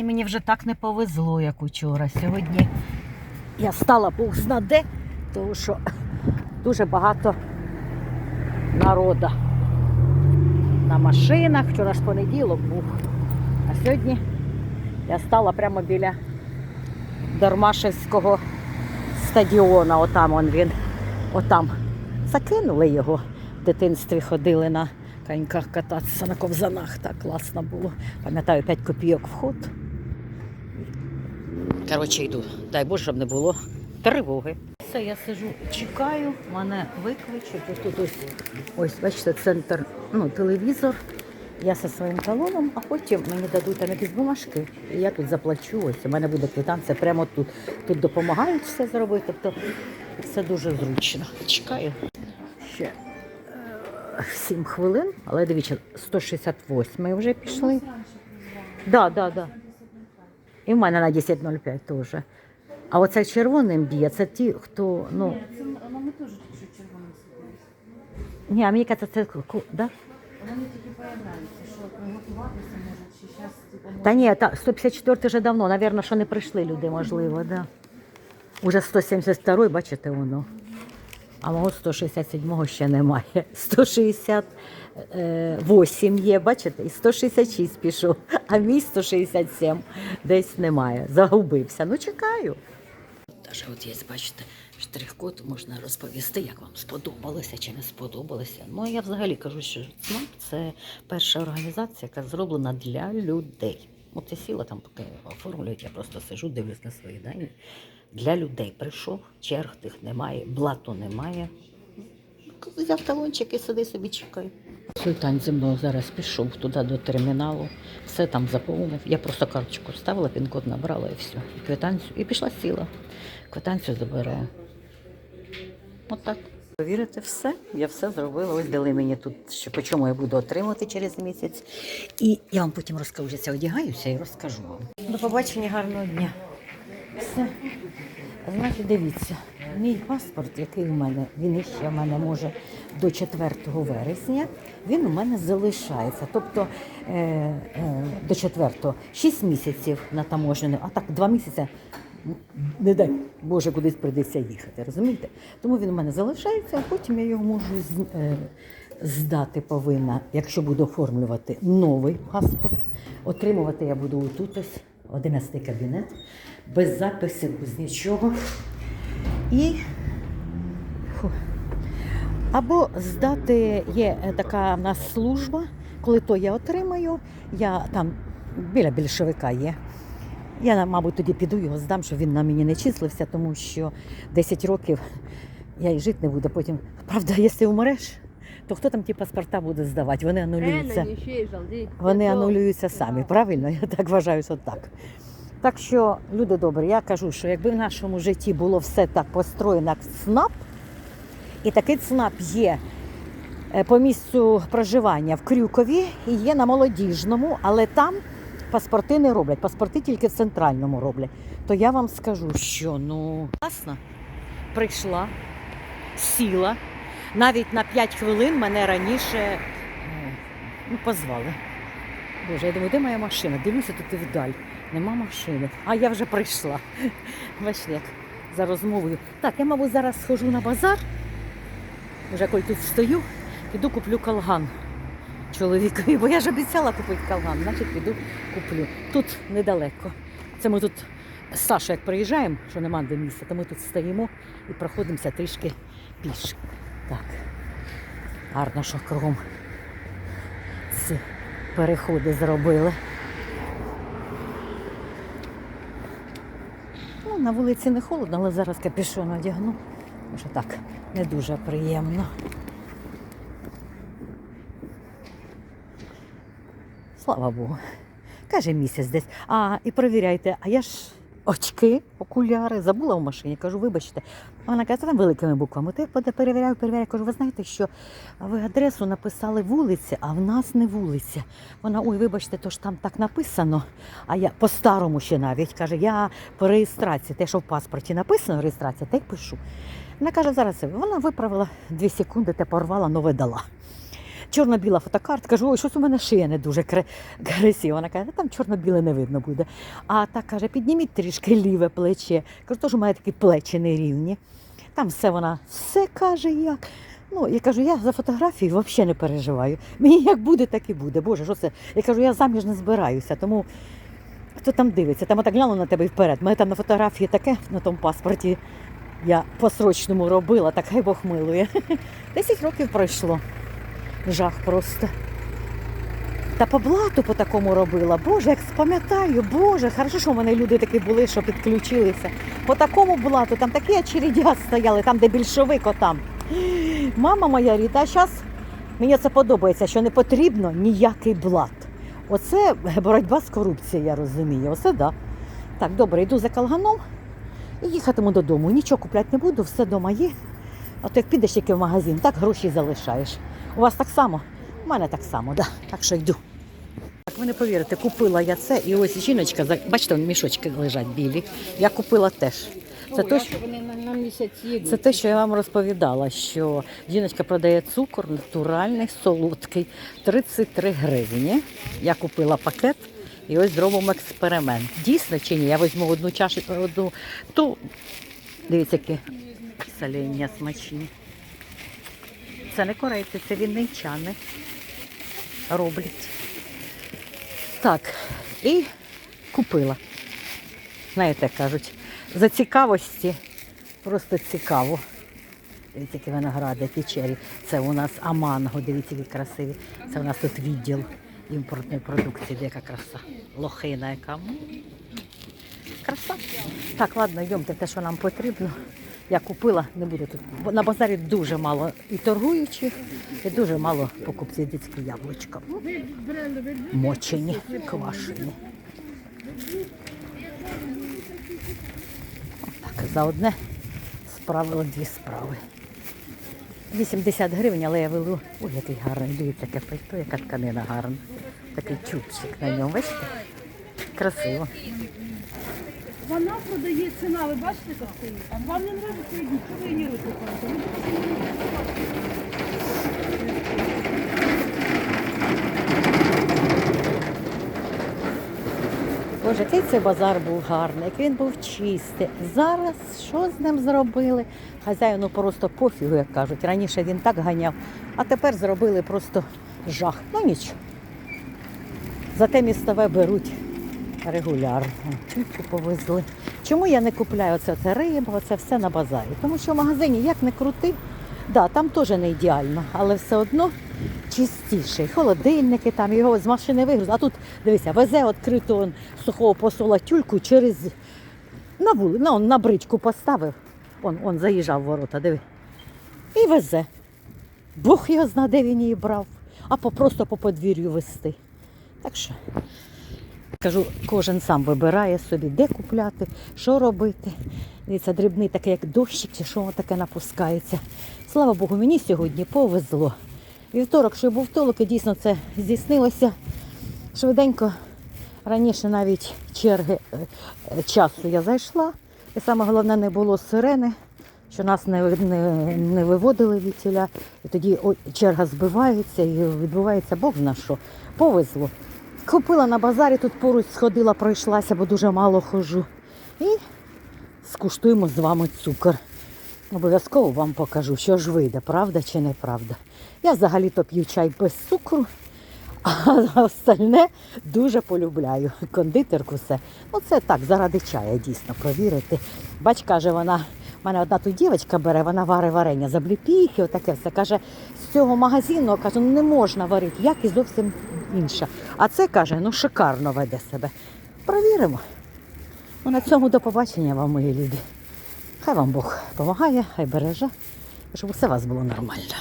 І мені вже так не повезло, як учора. Сьогодні я стала Бог зна де, тому що дуже багато народу на машинах. Вчора ж понеділок був. А сьогодні я стала прямо біля Дармашевського стадіона. Отам он він. Отам. Закинули його. В дитинстві ходили на коньках кататися на ковзанах. Так класно було. Пам'ятаю, 5 копійок вход. Коротше, йду. Дай Боже, щоб не було тривоги. Все, я сижу, чекаю, мене викличуть. Ось тут ось, ось, бачите, центр, ну, телевізор. Я зі своїм талоном, а потім мені дадуть там якісь бумажки, і я тут заплачу. Ось у мене буде квитанція прямо тут. Тут допомагають все зробити. Тобто все дуже зручно. Чекаю. Ще е, 7 хвилин, але дивіться, 168 вже пішли. Да, да, да. І в мене на 10.05 теж. А оце червоним б'є, це ті, хто, ну. Це теж тільки червоним світилась. Ні, а мені кажеться, це ку- да? Вона тільки появляється, що приготуватися може, чи зараз типу. Та ні, та 154 вже давно, напевно, що не прийшли люди, можливо, да. Уже 172 бачите, воно. А мого 167 ще немає. 168 є, бачите, і 166 пішов, а мій 167 десь немає. Загубився. Ну, чекаю. Даже от є, бачите, штрих-код можна розповісти, як вам сподобалося чи не сподобалося. Ну, я взагалі кажу, що ЦНАП – це перша організація, яка зроблена для людей. От я сіла там, поки оформлюють, я просто сижу, дивлюсь на свої дані. Для людей прийшов, черг тих немає, блату немає. Взяв талончик і сиди собі чекай. Султан зі мною зараз пішов туди до терміналу, все там заповнив. Я просто карточку вставила, пін-код набрала і все. І квитанцію. І пішла сіла. Квитанцію забираю. Отак. Повірите, все. Я все зробила. Ось дали мені тут, що по чому я буду отримувати через місяць. І я вам потім розкажу, я одягаюся і розкажу вам. До побачення, гарного дня. Все. Значить, дивіться, мій паспорт, який у мене, він іще в мене може до 4 вересня, він у мене залишається. Тобто е, е, до 4 6 місяців на таможню, а так 2 місяці, не дай Боже, кудись прийдеться їхати, розумієте? Тому він у мене залишається, а потім я його можу е, здати повинна, якщо буду оформлювати новий паспорт. Отримувати я буду тут ось 11 кабінет, без записів, без нічого. І фу. або здати є е, така в нас служба, коли то я отримаю, я там біля більшовика є. Я, мабуть, тоді піду його здам, щоб він на мені не числився, тому що 10 років я і жити не буду. Потім, правда, якщо вмреш, то хто там ті паспорта буде здавати? Вони анулюються. Вони анулюються самі, правильно? Я так вважаю, що так. Так що, люди добрі, я кажу, що якби в нашому житті було все так построєно, як ЦНАП, і такий ЦНАП є е, по місцю проживання в Крюкові і є на молодіжному, але там паспорти не роблять, паспорти тільки в центральному роблять. То я вам скажу, що ну класно. Прийшла, сіла. Навіть на 5 хвилин мене раніше е, ну, позвали. Боже, я думаю, де моя машина? Дивлюся тут і вдаль. Нема машини. А я вже прийшла. Бачите, як за розмовою. Так, я, мабуть, зараз схожу на базар. Вже коли тут стою, піду куплю калган чоловікові, бо я ж обіцяла купити калган, значить піду куплю. Тут недалеко. Це ми тут з Сашою, як приїжджаємо, що нема де місця, то ми тут стоїмо і проходимося трішки пішки. Так. Гарно, що кругом ці переходи зробили. Ну, на вулиці не холодно, але зараз капюшон одягну. Тому що так, не дуже приємно. Слава Богу. Каже місяць десь. А, і перевіряйте, а я ж очки, окуляри забула в машині. Кажу, вибачте. Вона каже, там великими буквами. Поде- перевіряю, перевіряю. Кажу, ви знаєте, що ви адресу написали вулиця, а в нас не вулиця. Вона, ой, вибачте, то ж там так написано. А я по-старому ще навіть каже, я по реєстрації, те, що в паспорті написано, реєстрація, те й пишу. Вона каже, зараз. Вона виправила дві секунди та порвала, нове дала. Чорно-біла фотокартка. Кажу, ой, щось у мене шия не дуже кра- красива. Вона каже, там чорно-біле не видно буде. А так каже, підніміть трішки ліве плече. Кажу, теж у мене такі плечі нерівні. Там все вона все каже як. Ну, я кажу, я за фотографії взагалі не переживаю. Мені як буде, так і буде. Боже, що це? Я кажу, я заміж не збираюся, тому хто там дивиться, там отак гляну на тебе і вперед. Мене там на фотографії таке на тому паспорті. Я по-срочному робила, так хай Бог милує. Десять років пройшло. Жах просто. Та по блату по такому робила. Боже, як спам'ятаю, Боже, хорошо, що в мене люди такі були, що підключилися. По такому блату, там такі очередя стояли, там, де більшовик отам. Мама моя ріта, зараз мені це подобається, що не потрібно ніякий блат. Оце боротьба з корупцією, я розумію. Оце да. Так, добре, йду за калганом і їхатиму додому. Нічого купляти не буду, все вдома є. А то як підеш тільки в магазин, так гроші залишаєш. У вас так само? У мене так само, да. так що йду. Так, ви не повірите, купила я це, і ось жіночка, бачите, мішочки лежать білі. Я купила теж. Це то, що... Це те, що я вам розповідала, що жіночка продає цукор натуральний, солодкий, 33 гривні. Я купила пакет і ось зробимо експеримент. Дійсно чи ні? Я візьму одну чашку, одну ту. Дивіться, які соління смачні. Це не корейці, це вінничани роблять. Так, і купила. Знаєте, кажуть, за цікавості Просто цікаво. Дивіться, які виногради, які чері. Це у нас аманго, дивіться, які красиві. Це у нас тут відділ імпортної продукції, де яка краса. Лохина яка. Краса. Так, ладно, йдемте те, що нам потрібно. Я купила, не буду тут. На базарі дуже мало і торгуючих, і дуже мало покупців дитські яблучка. Мочені, квашені. Так, за одне справила дві справи. 80 гривень, але я велу. Ой, який гарний, дивіться, яке пальто, яка тканина гарна. Такий чубчик на ньому, бачите? Красиво. Вона продає ціна, ви бачите, як? Вам не нравиться йдіть, що ви її викупаєте? Ви Боже, який цей базар був гарний, як він був чистий. Зараз що з ним зробили? Хазяїну просто пофігу, як кажуть. Раніше він так ганяв, а тепер зробили просто жах. Ну нічого. Зате містове беруть регулярно. Тільки повезли. Чому я не купляю оце, це риба, оце все на базарі? Тому що в магазині як не крути, да, там теж не ідеально, але все одно чистіший. Холодильники там, його з машини вигрузили. А тут, дивися, везе відкриту сухого посола тюльку через на вули, на, на бричку поставив. Он, он заїжджав в ворота, диви. І везе. Бог його зна, де він її брав, а по, просто по подвір'ю вести. Так що, кажу, кожен сам вибирає собі, де купляти, що робити. Дивіться, дрібний такий, як дощик, чи що воно таке напускається. Слава Богу, мені сьогодні повезло. Вівторок, що був втолок, і дійсно це здійснилося швиденько. Раніше навіть черги е, е, часу я зайшла. І саме головне не було сирени, що нас не, не, не виводили від тіля. І тоді черга збивається і відбувається Бог зна що. Повезло. Купила на базарі, тут поруч сходила, пройшлася, бо дуже мало хожу. І скуштуємо з вами цукор. Обов'язково вам покажу, що ж вийде, правда чи неправда. Я взагалі-то п'ю чай без цукру, а остальне дуже полюбляю. Кондитерку все. Ну це так, заради чая дійсно провірити. Бач, каже, вона, в мене одна тут дівчинка бере, вона варить варення з обліпіхи, отаке все. Каже, з цього магазину каже, ну не можна варити, якість зовсім інша. А це каже, ну шикарно веде себе. Провіримо. Ну, на цьому до побачення вам, мої любі. Хай вам Бог допомагає, хай береже, щоб усе у вас було нормально.